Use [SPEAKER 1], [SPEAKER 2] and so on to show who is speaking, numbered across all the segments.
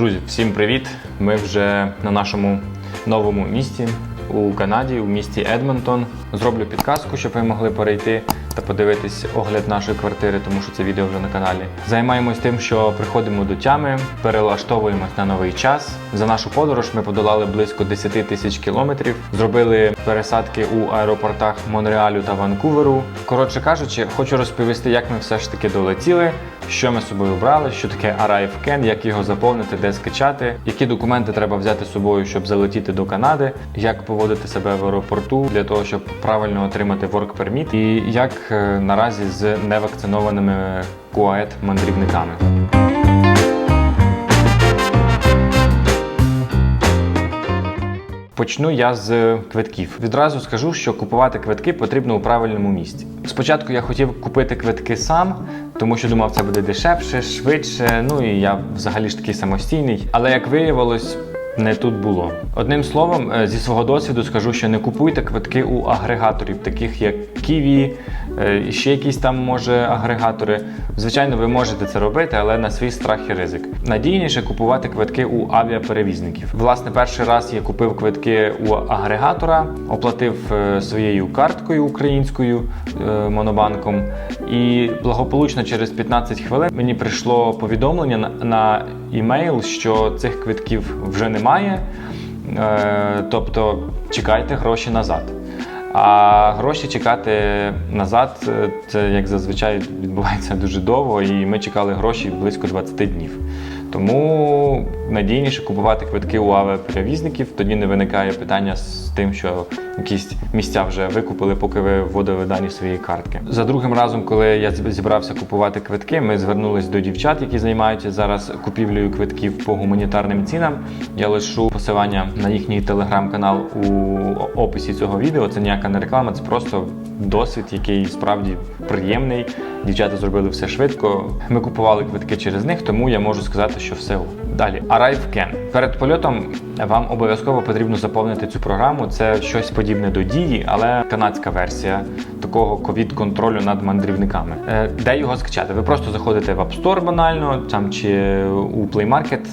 [SPEAKER 1] Друзі, всім привіт! Ми вже на нашому новому місті у Канаді, у місті Едмонтон. Зроблю підказку, щоб ви могли перейти та подивитись огляд нашої квартири, тому що це відео вже на каналі. Займаємось тим, що приходимо до тями, перелаштовуємось на новий час. За нашу подорож ми подолали близько 10 тисяч кілометрів, зробили пересадки у аеропортах Монреалю та Ванкуверу. Коротше кажучи, хочу розповісти, як ми все ж таки долетіли, що ми з собою брали, що таке ArriveCan, як його заповнити, де скачати, які документи треба взяти з собою, щоб залетіти до Канади, як поводити себе в аеропорту для того, щоб правильно отримати work permit, і як е, наразі з невакцинованими куает мандрівниками. Почну я з квитків. Відразу скажу, що купувати квитки потрібно у правильному місці. Спочатку я хотів купити квитки сам, тому що думав, це буде дешевше, швидше. Ну і я взагалі ж такий самостійний. Але як виявилось. Не тут було. Одним словом, е, зі свого досвіду скажу, що не купуйте квитки у агрегаторів, таких як Kiwi, е, ще якісь там може агрегатори. Звичайно, ви можете це робити, але на свій страх і ризик. Надійніше купувати квитки у авіаперевізників. Власне, перший раз я купив квитки у агрегатора, оплатив е, своєю карткою українською монобанком, і благополучно через 15 хвилин мені прийшло повідомлення на імейл, що цих квитків вже немає. Е, тобто чекайте гроші назад. А гроші чекати назад, е, це як зазвичай відбувається дуже довго, і ми чекали гроші близько 20 днів. Тому надійніше купувати квитки у авіаперевізників, тоді не виникає питання з тим, що якісь місця вже викупили, поки ви вводили дані своєї картки. За другим разом, коли я зібрався купувати квитки, ми звернулись до дівчат, які займаються зараз купівлею квитків по гуманітарним цінам. Я лишу посилання на їхній телеграм-канал у описі цього відео. Це ніяка не реклама, це просто досвід, який справді приємний. Дівчата зробили все швидко. Ми купували квитки через них, тому я можу сказати, що все ок. Далі. ArriveCan. Перед польотом вам обов'язково потрібно заповнити цю програму. Це щось подібне до дії, але канадська версія такого ковід-контролю над мандрівниками. Е, Де його скачати? Ви просто заходите в App Store банально там чи у Play Market,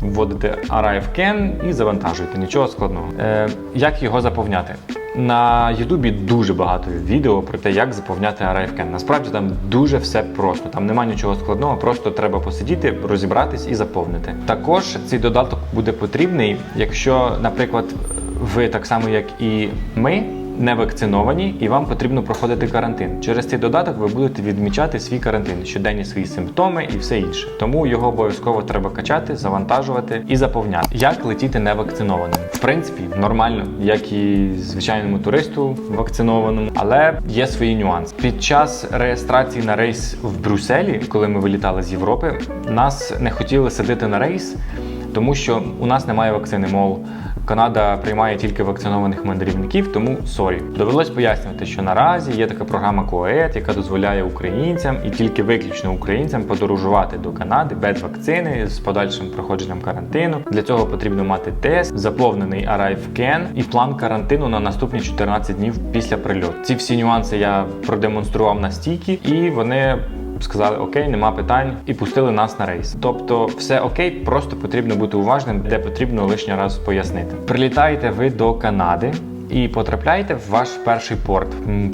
[SPEAKER 1] вводите ArriveCan і завантажуєте. Нічого складного. Е, Як його заповняти? На Ютубі дуже багато відео про те, як заповняти RFCAN. Насправді там дуже все просто. Там немає нічого складного, просто треба посидіти, розібратись і заповнити. Також цей додаток буде потрібний, якщо, наприклад, ви так само, як і ми. Не вакциновані і вам потрібно проходити карантин. Через цей додаток ви будете відмічати свій карантин, щоденні свої симптоми і все інше. Тому його обов'язково треба качати, завантажувати і заповняти. Як летіти невакцинованим? В принципі, нормально, як і звичайному туристу вакцинованому, але є свої нюанси. Під час реєстрації на рейс в Брюсселі, коли ми вилітали з Європи, нас не хотіли садити на рейс, тому що у нас немає вакцини. Мов Канада приймає тільки вакцинованих мандрівників, тому сорі. Довелось пояснювати, що наразі є така програма КОЕТ, яка дозволяє українцям і тільки виключно українцям подорожувати до Канади без вакцини з подальшим проходженням карантину. Для цього потрібно мати тест, заповнений ArriveCan і план карантину на наступні 14 днів після прильоту. Ці всі нюанси я продемонстрував на стійкі, і вони сказали окей, нема питань, і пустили нас на рейс. Тобто, все окей, просто потрібно бути уважним, де потрібно лишній раз пояснити. Прилітаєте ви до Канади і потрапляєте в ваш перший порт,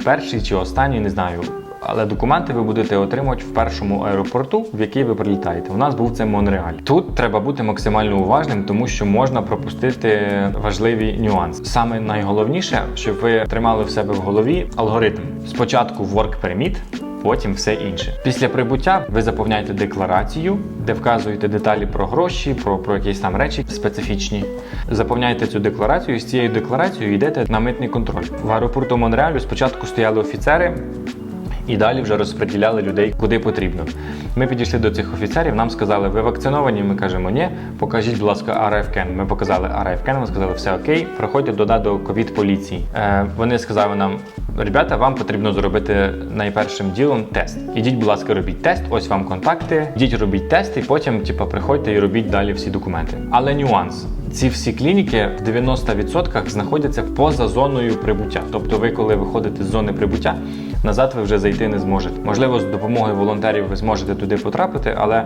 [SPEAKER 1] перший чи останній, не знаю. Але документи ви будете отримувати в першому аеропорту, в який ви прилітаєте. У нас був це Монреаль. Тут треба бути максимально уважним, тому що можна пропустити важливі нюанси. Саме найголовніше, щоб ви тримали в себе в голові алгоритм. Спочатку work permit, потім все інше. Після прибуття ви заповняєте декларацію, де вказуєте деталі про гроші, про, про якісь там речі специфічні. Заповняєте цю декларацію, і з цією декларацією йдете на митний контроль. В аеропорту Монреалю спочатку стояли офіцери. І далі вже розподіляли людей куди потрібно. Ми підійшли до цих офіцерів, нам сказали, ви вакциновані? Ми кажемо, ні. Покажіть, будь ласка, RFCAN. Ми показали RFCAN, вони сказали, все окей, проходьте туди до ковід поліції. Е, вони сказали нам, ребята, вам потрібно зробити найпершим ділом тест. Ідіть, будь ласка, робіть тест, ось вам контакти. Ідіть, робіть тест, і потім, типу, приходьте і робіть далі всі документи. Але нюанс. Ці всі клініки в 90% знаходяться поза зоною прибуття. Тобто, ви, коли виходите з зони прибуття, назад ви вже зайти не зможете. Можливо, з допомогою волонтерів ви зможете туди потрапити, але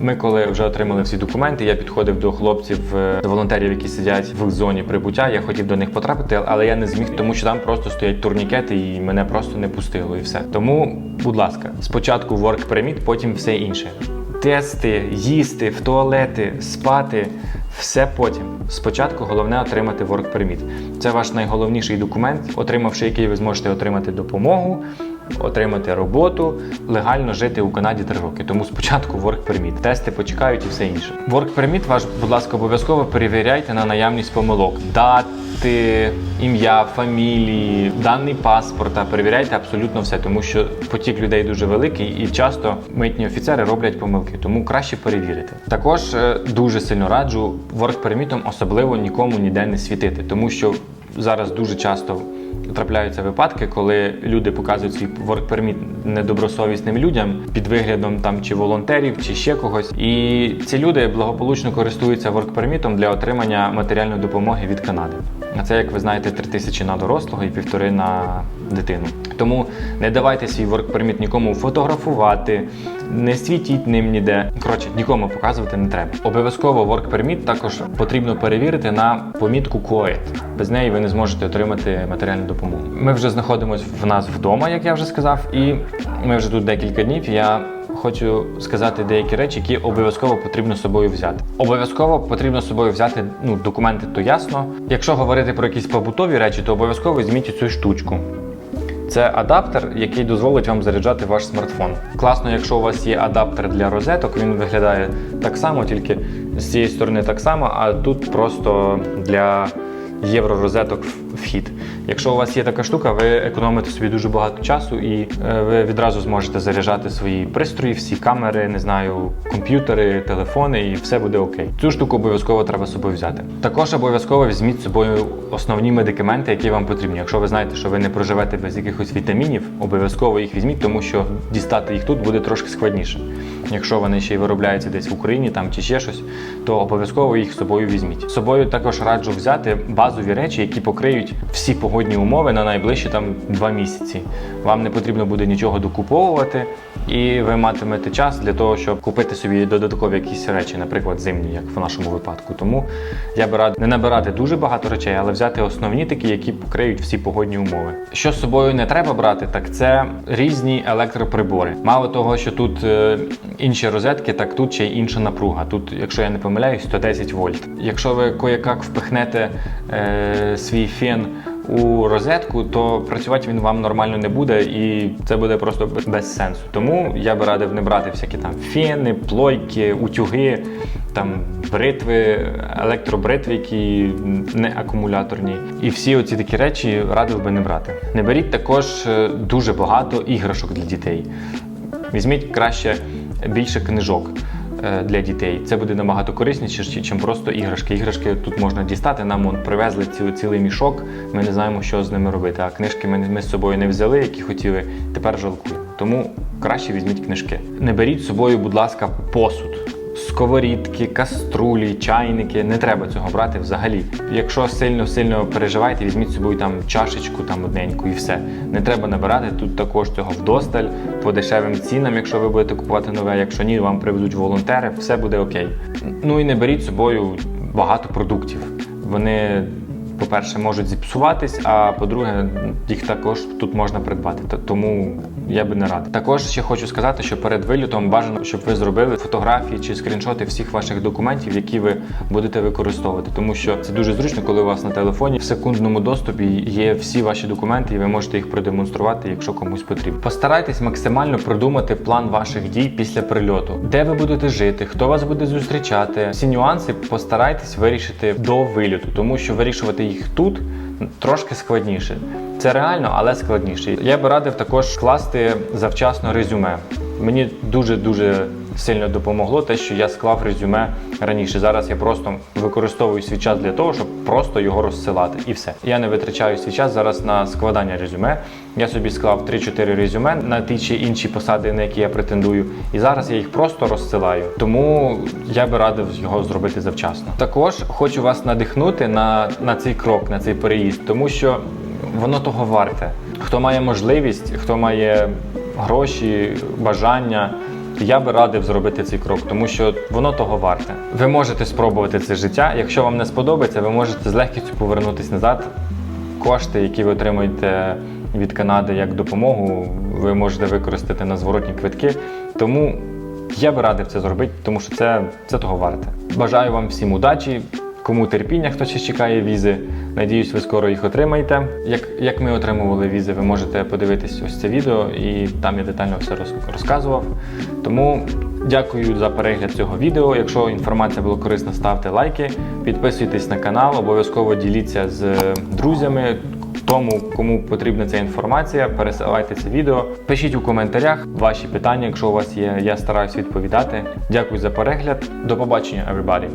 [SPEAKER 1] ми, коли вже отримали всі документи, я підходив до хлопців, е, до волонтерів, які сидять в зоні прибуття. Я хотів до них потрапити, але я не зміг, тому що там просто стоять турнікети, і мене просто не пустило, і все. Тому, будь ласка, спочатку work permit, потім все інше. Тести, їсти, в туалети, спати. Все потім. Спочатку головне отримати work permit. Це ваш найголовніший документ, отримавши який ви зможете отримати допомогу, отримати роботу, легально жити у Канаді 3 роки. Тому спочатку work permit. Тести почекають і все інше. Work permit ваш, будь ласка, обов'язково перевіряйте на наявність помилок. Дати, ім'я, фамілії, даний паспорта. Перевіряйте абсолютно все, тому що потік людей дуже великий і часто митні офіцери роблять помилки, тому краще перевірити. Також е, дуже сильно раджу work permit особливо нікому ніде не світити, тому що зараз дуже часто трапляються випадки, коли люди показують свій permit недобросовісним людям під виглядом там чи волонтерів, чи ще когось. І ці люди благополучно користуються permit для отримання матеріальної допомоги від Канади. А це, як ви знаєте, 3 тисячі на дорослого і півтори на дитину. Тому не давайте свій permit нікому фотографувати, не світіть ним ніде. Коротше, нікому показувати не треба. Обов'язково permit також потрібно перевірити на помітку COET. Без неї ви не зможете отримати матеріальну допомогу. Ми вже знаходимося в нас вдома, як я вже сказав, і ми вже тут декілька днів. Я хочу сказати деякі речі, які обов'язково потрібно з собою взяти. Обов'язково потрібно з собою взяти ну, документи, то ясно. Якщо говорити про якісь побутові речі, то обов'язково візьміть цю штучку. Це адаптер, який дозволить вам заряджати ваш смартфон. Класно, якщо у вас є адаптер для розеток, він виглядає так само, тільки з цієї сторони так само, а тут просто для євророзеток вхід. Якщо у вас є така штука, ви економите собі дуже багато часу і е, ви відразу зможете заряджати свої пристрої, всі камери, не знаю, комп'ютери, телефони, і все буде окей. Цю штуку обов'язково треба з собою взяти. Також обов'язково візьміть з собою основні медикаменти, які вам потрібні. Якщо ви знаєте, що ви не проживете без якихось вітамінів, обов'язково їх візьміть, тому що дістати їх тут буде трошки складніше. Якщо вони ще й виробляються десь в Україні там чи ще щось, то обов'язково їх з собою візьміть. З собою також раджу взяти базові речі, які покриють всі погодні умови на найближчі там два місяці. Вам не потрібно буде нічого докуповувати, і ви матимете час для того, щоб купити собі додаткові якісь речі, наприклад, зимні, як в нашому випадку. Тому я би радив не набирати дуже багато речей, але взяти основні такі, які покриють всі погодні умови. Що з собою не треба брати, так це різні електроприбори. Мало того, що тут е, інші розетки, так тут ще й інша напруга. Тут, якщо я не помиляюсь, 110 вольт. Якщо ви кояк впихнете е, свій фен у розетку, то працювати він вам нормально не буде, і це буде просто без- сенсу. Тому я би радив не брати всякі там фени, плойки, утюги, там бритви, електробритви, які не акумуляторні. І всі оці такі речі радив би не брати. Не беріть також е, дуже багато іграшок для дітей. Візьміть краще більше книжок для дітей. Це буде набагато корисніше, ніж просто іграшки. Іграшки тут можна дістати. Нам он привезли ці, цілий мішок. Ми не знаємо, що з ними робити. А книжки ми, ми з собою не взяли, які хотіли. Тепер жалкуємо. Тому краще візьміть книжки. Не беріть з собою, будь ласка, посуд. Сковорідки, каструлі, чайники, не треба цього брати взагалі. Якщо сильно-сильно переживаєте, візьміть з собою там чашечку там одненьку і все. Не треба набирати тут також цього вдосталь по дешевим цінам, якщо ви будете купувати нове. Якщо ні, вам привезуть волонтери, все буде окей. Ну і не беріть з собою багато продуктів. Вони по-перше, можуть зіпсуватись, а по-друге, їх також тут можна придбати. Тому я би не радив. Також ще хочу сказати, що перед вилітом бажано, щоб ви зробили фотографії чи скріншоти всіх ваших документів, які ви будете використовувати. Тому що це дуже зручно, коли у вас на телефоні в секундному доступі є всі ваші документи, і ви можете їх продемонструвати, якщо комусь потрібно. Постарайтесь максимально продумати план ваших дій після прильоту, де ви будете жити, хто вас буде зустрічати. Всі нюанси постарайтесь вирішити до виліту, тому що вирішувати їх тут трошки складніше. Це реально, але складніше. Я би радив також скласти завчасно резюме. Мені дуже дуже сильно допомогло те, що я склав резюме раніше. Зараз я просто використовую свій час для того, щоб просто його розсилати. І все. Я не витрачаю свій час зараз на складання резюме. Я собі склав 3-4 резюме на ті чи інші посади, на які я претендую. І зараз я їх просто розсилаю. Тому я би радив його зробити завчасно. Також хочу вас надихнути на, на цей крок, на цей переїзд, тому що воно того варте. Хто має можливість, хто має гроші, бажання. Я би радив зробити цей крок, тому що воно того варте. Ви можете спробувати це життя. Якщо вам не сподобається, ви можете з легкістю повернутися назад. Кошти, які ви отримуєте від Канади як допомогу, ви можете використати на зворотні квитки. Тому я би радив це зробити, тому що це, це того варте. Бажаю вам всім удачі. Кому терпіння, хто ще чекає візи. Надіюсь, ви скоро їх отримаєте. Як, як ми отримували візи, ви можете подивитись ось це відео, і там я детально все розказував. Тому дякую за перегляд цього відео. Якщо інформація була корисна, ставте лайки, підписуйтесь на канал, обов'язково діліться з друзями. Тому, кому потрібна ця інформація, пересилайте це відео. Пишіть у коментарях ваші питання, якщо у вас є. Я стараюсь відповідати. Дякую за перегляд. До побачення, everybody!